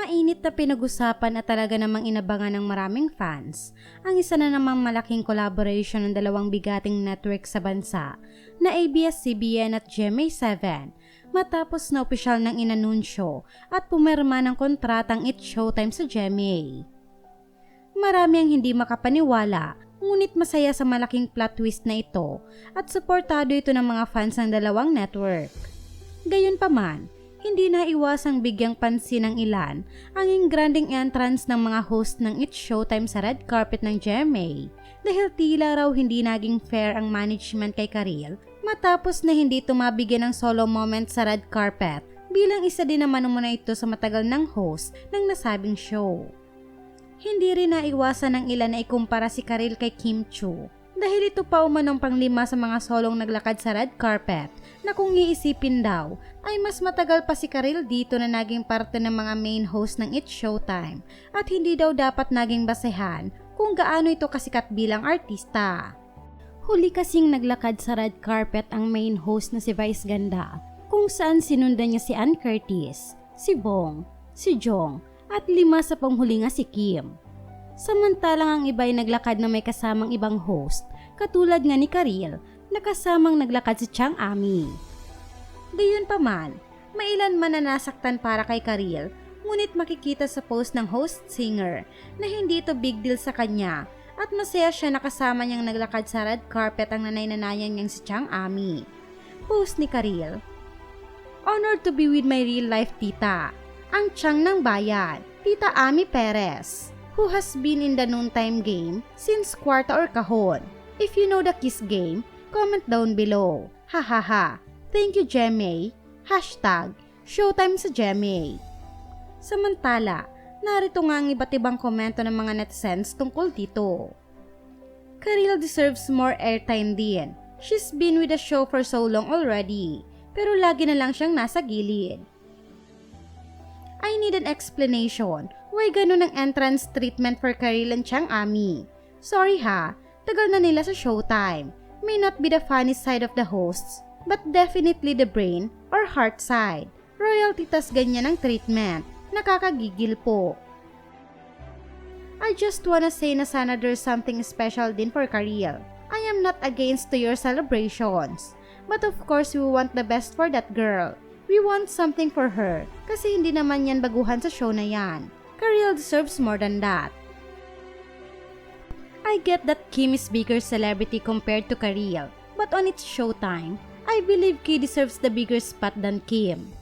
Mainit na pinag-usapan at talaga namang inabangan ng maraming fans ang isa na namang malaking collaboration ng dalawang bigating network sa bansa na ABS-CBN at GMA7 matapos na opisyal ng inanunsyo at pumirma ng kontratang It's Showtime sa GMA. Marami ang hindi makapaniwala ngunit masaya sa malaking plot twist na ito at suportado ito ng mga fans ng dalawang network. Gayunpaman, hindi na iwasang bigyang pansin ng ilan ang ingranding entrance ng mga host ng It's Showtime sa red carpet ng GMA dahil tila raw hindi naging fair ang management kay Karil matapos na hindi tumabigyan ng solo moment sa red carpet bilang isa din naman umuna ito sa matagal ng host ng nasabing show. Hindi rin naiwasan ng ilan na ikumpara si Karil kay Kim Chu dahil ito pa umanong panglima sa mga solong naglakad sa red carpet na kung iisipin daw ay mas matagal pa si Karil dito na naging parte ng mga main host ng It's Showtime at hindi daw dapat naging basehan kung gaano ito kasikat bilang artista. Huli kasing naglakad sa red carpet ang main host na si Vice Ganda kung saan sinundan niya si Ann Curtis, si Bong, si Jong at lima sa panghuli nga si Kim. Samantalang ang iba ay naglakad na may kasamang ibang host, katulad nga ni Karil, na kasamang naglakad si Chang Ami. Gayon pa man, may ilan man na nasaktan para kay Karil, ngunit makikita sa post ng host singer na hindi ito big deal sa kanya at masaya siya nakasama niyang naglakad sa red carpet ang nanay-nanayan niyang si Chang Ami. Post ni Karil, Honored to be with my real life tita, ang Chang ng bayan, Tita Ami Perez who has been in the noontime game since kwarta or kahon. If you know the kiss game, comment down below. Ha ha ha. Thank you, Jemay. Hashtag, Showtime sa Jemay. Samantala, narito nga ang iba't ibang komento ng mga netizens tungkol dito. Karil deserves more airtime din. She's been with the show for so long already, pero lagi na lang siyang nasa gilid. I need an explanation Why ganun ang entrance treatment for Karil and Chang Ami? Sorry ha, tagal na nila sa showtime. May not be the funny side of the hosts, but definitely the brain or heart side. Royalty tas ganyan ang treatment. Nakakagigil po. I just wanna say na sana there's something special din for Karil. I am not against to your celebrations. But of course, we want the best for that girl. We want something for her kasi hindi naman yan baguhan sa show na yan. Kareel deserves more than that. I get that Kim is bigger celebrity compared to Kareel, but on its showtime, I believe Key deserves the bigger spot than Kim.